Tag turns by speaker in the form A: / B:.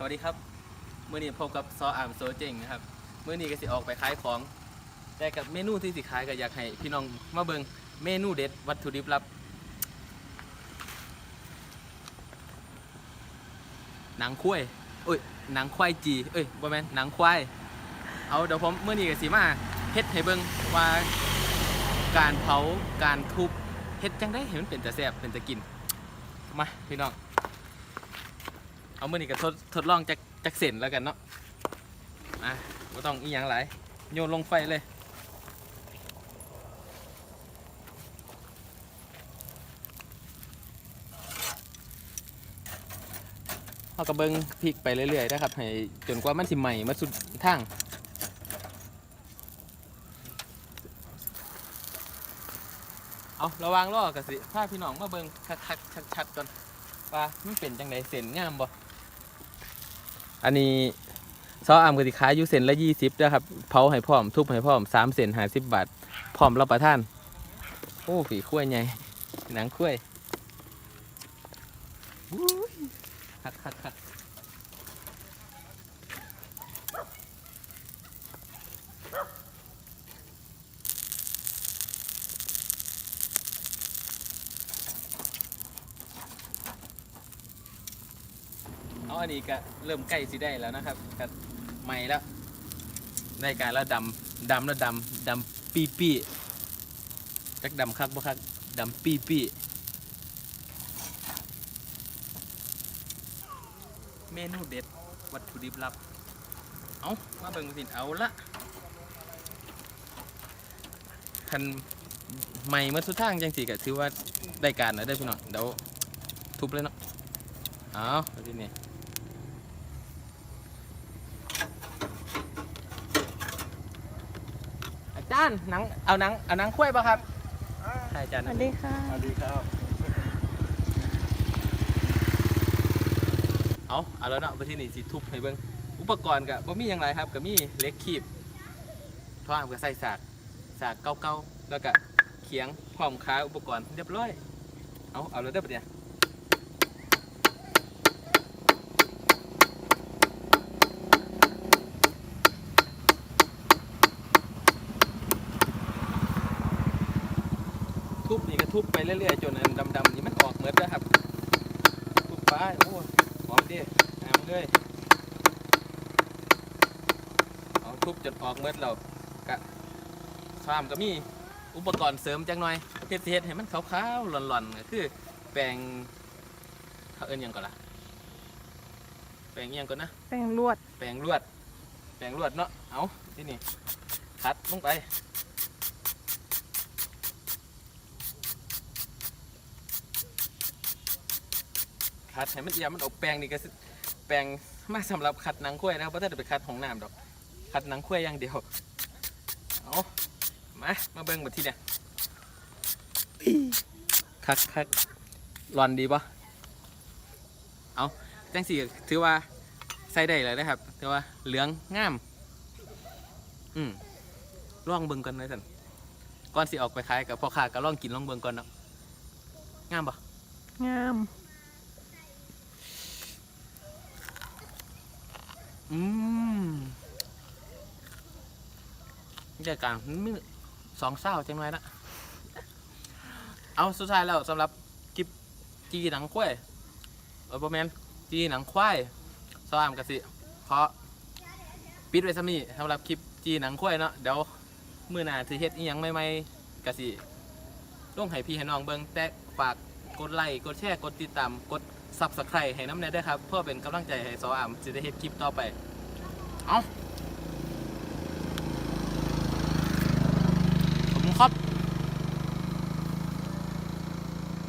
A: สวัสดีครับเมื่อนี้พบกับซออามโซเจงนะครับเมื่อนี้ก็สิออกไปขายของ แต่กับเมนูที่สิขายก็อยากให้พี่น้องมาเบิงเมนูเด็ดวัตถุดิบลับหนังควายเอ้ยหนังควายจีเอ้ยบ่แม่นหนังควายเอาเดี๋ยวผมเมื่อนี้ก็สิมาเฮ็ดให้เบิงว่าการเผาการทุบเฮ็ดจังได้เห็นมันเป็นแต่แซ่บเป็นแต่กินมาพี่น้อง เอามื่อนี้ก็ทดทดลองจากจากเส้นแล้วกันเนาะอะไม่ต้องอีหยังหลายโยนลงไฟเลยเราก็เบิงพริกไปเรื่อยๆนะครับให้จนกว่ามันสิใหม่มาสุดทางเอาระวังล้อกันสิพาพี่น้องมาเบิงคักๆชัดๆก่อนว่ามันเป็นจังไดเส้นงามบ่ อันนี้ซออามกติขายอยู่เซนละยี่สิบนะครับเผาให้พร้อม ทุบให้พร้อมสามเซนห้าสิบบาทพร้อมรับประทาน โอ้ฝีขั้วใหญ่หนังขั้วคักคักคัก อันนี้ก็เริ่มใกล้สิได้แล้วนะครับก็ใหม่แล้วได้การแล้วดำดำแล้วดำดำปีปีจักดำคักบ่คักดำปีปีเมนูเด็ดวัตถุดิบลับ เอามาเบิ่งสิเอาละคันใหม่เมื่อสุดทางจังสิก็ถือว่าได้การแล้วได้พี่น้องเดี๋ยวทุบเลยเนาะเอาเอาทีนี้ อา จารย์หนังเอาหนังเอาหนังคุ้วยป่ะครับใช่อาจารย์
B: สวัสดีค่ะ
C: สวัสดีครับ
A: เอาเอาแล้วเนาะไปที่นี่สิทุบให้เบิ่งอุปกรณ์กับบ่มีอย่างไรครับก็มีเหล็กคีบท่อมก็ใส่สากสากเก่าๆแล้วก็เขียงพร้อมค้าอุปกรณ์เรียบร้อยเอาเอาแล้วเด้อปะเนี่ย ทุบนี่ก็ทุบไปเรื่อยๆจนอันดำๆนี่มันออกหมดแล้วครับ ทุบไปโอ้หอมดิงามเลยเอาทุบจนออกหมดแล้วกะฟาร์มก็มีอุปกรณ์เสริมจังหน่อยเฮ็ดสิเฮ็ดให้มันขาวๆหล่อนๆก็คือ แปลงเขาเอิ้นหยังก่อนล่ะแปลงอิหยังก่อนนะ
B: แป้งลวด
A: แปลงลวด แปลงลวดเนาะเอาที่นี่คัดลงไป คัดให้มันเอียมมันเอาแปลงนี่ก็สิแปลงมาสำหรับคัดหนังข้วยนะครับเพราะถ้าจะไปคัดของน้ำดอก คัดหนังข้วยอย่างเดียวเอามามาเบิ่งมาที่เนี่ยคักคักร้อนดีปะเอาจังสีถือว่าใส่ได้เลยนะครับแต่ว่าเหลืองงามอืมลองเบิ่งก่อนเลยสันก่อนสิออกไปขายกับพ่อค้าก็ลองกินลองเบิ่งก่อนเนาะงามปะ
B: งาม
A: เดี๋ยวกันมันสองเศร้าจังไรละเอาสุดท้ายแล้วสำหรับกิบจีหนังควายเออประมาณจีหนังควายสวามกสิเพราะปิดไว้ซะนี่สำหรับคลิปจีหนังควายเนาะเดี๋ยวมือหน้าสิเฮ็ดอีหยังใหม่ๆกสิลงให้พี่ให้น้องเบิ่งแต่ฝากกดไลค์กดแชร์กดติดตามกดซับสไครต์ให้น้ำแน่ได้วยครับ เพื่อเป็นกำลังใจให้ซออามจะได้เฮ็ดคลิปต่อไป เอา